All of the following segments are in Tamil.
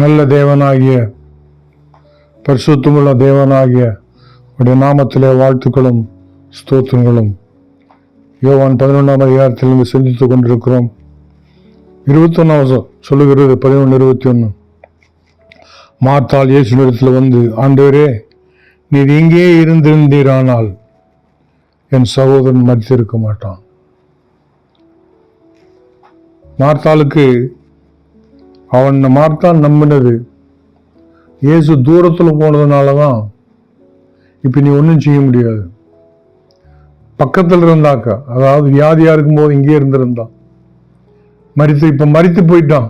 நல்ல தேவனாகிய பரிசுத்தமுள்ள தேவனாகிய உடைய நாமத்திலே வாழ்த்துக்களும் ஸ்தோத்திரங்களும். யோவான் பதினொன்றாம் அதிகாரத்திலிருந்து சிந்தித்துக் கொண்டிருக்கிறோம். இருபத்தொன்னாம் சொல்லுகிறது பதினொன்று இருபத்தி ஒன்று மாத்தால் இயேசு நிறத்தில் வந்து ஆண்டவரே நீர் இங்கே இருந்திருந்தீரானால் என் சகோதரன் மறித்திருக்க மாட்டான். மார்த்தாளுக்கு அவன் மார்த்தான் நம்பினது. இயேசு தூரத்தில் போனதுனால தான் இப்போ நீ ஒன்றும் செய்ய முடியாது. பக்கத்தில் இருந்தாக்கா அதாவது வியாதியாக இருக்கும்போது இங்கே இருந்திருந்தான். மறித்து இப்போ மறித்து போயிட்டான்.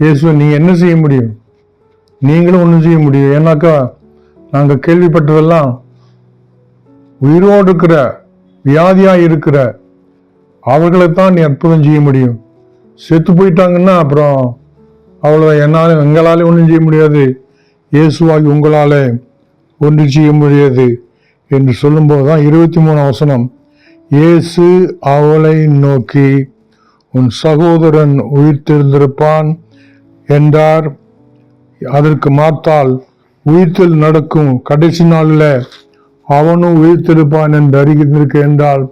இயேசு நீ என்ன செய்ய முடியும்? நீங்களும் ஒன்றும் செய்ய முடியும். ஏன்னாக்கா நாங்கள் கேள்விப்பட்டதெல்லாம் உயிரோடு இருக்கிற வியாதியாக இருக்கிற அவர்களைத்தான் நீ அற்புதம் செய்ய முடியும். செத்து போயிட்டாங்கன்னா அப்புறம் அவ்வளோ என்னால் எங்களாலே ஒன்றும் செய்ய முடியாது. இயேசுவாகி உங்களாலே ஒன்று செய்ய முடியாது என்று சொல்லும்போது தான் இருபத்தி மூணு வசனம். இயேசு அவளை நோக்கி உன் சகோதரன் உயிர்த்தெழுந்திருப்பான் என்றார். அதற்கு மாத்தால் உயிர்த்தில் நடக்கும் கடைசி நாளில் அவனும் உயிர்த்தெழுப்பான் என்று அறிந்திருக்க என்றால்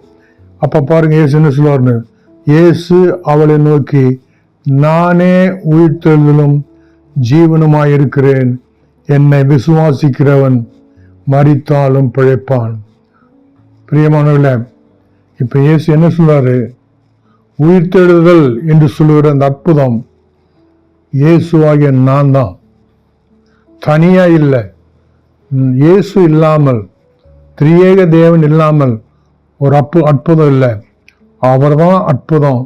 அப்போ பாருங்க இயேசு என்ன சொல்லுவார்னு இயேசு அவளை நோக்கி நானே உயிர்த்தெழுதலும் ஜீவனுமாயிருக்கிறேன். என்னை விசுவாசிக்கிறவன் மறித்தாலும் பிழைப்பான். பிரியமானவர்கள இப்போ இயேசு என்ன சொல்றாரு? உயிர்த்தெழுதல் என்று சொல்லுகிற அந்த அற்புதம் இயேசுவாகிய நான் தான் தனியாக இல்லை. இயேசு இல்லாமல் திரியேக தேவன் இல்லாமல் ஒரு அப்பு அற்புதம் இல்லை. அவர் தான் அற்புதம்.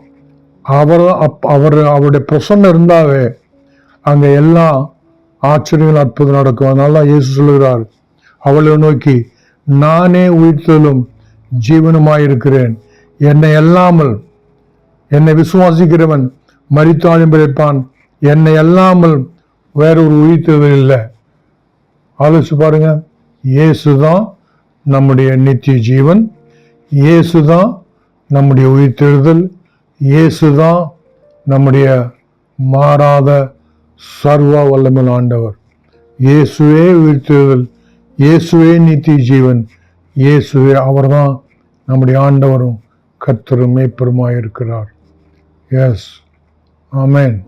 அவர் அப் அவர் அவருடைய பிரசன்னம் இருந்தாவே அங்கே எல்லா ஆச்சரியங்கள் அற்புதம் நடக்கும். அதனால இயேசு சொல்கிறார் அவளை நோக்கி நானே உயிர்த்தலும் ஜீவனுமாயிருக்கிறேன். என்னை அல்லாமல் என்னை விசுவாசிக்கிறவன் மரித்தாலும் பிழைப்பான். என்னை அல்லாமல் வேறொரு உயிர்த்தல் இல்லை. ஆலோசிச்சு பாருங்க. இயேசு தான் நம்முடைய நித்திய ஜீவன். இயேசு தான் நம்முடைய உயிர்த்தெழுதல். இயேசு தான் நம்முடைய மாறாத சர்வ வல்லமல் ஆண்டவர். இயேசுவே உயிர்த்தெழுதல் இயேசுவே நித்திய ஜீவன். இயேசுவே அவர்தான் நம்முடைய ஆண்டவரும் கர்த்தரும் மேய்ப்பருமாய் இருக்கிறார் எஸ் ஆமேன்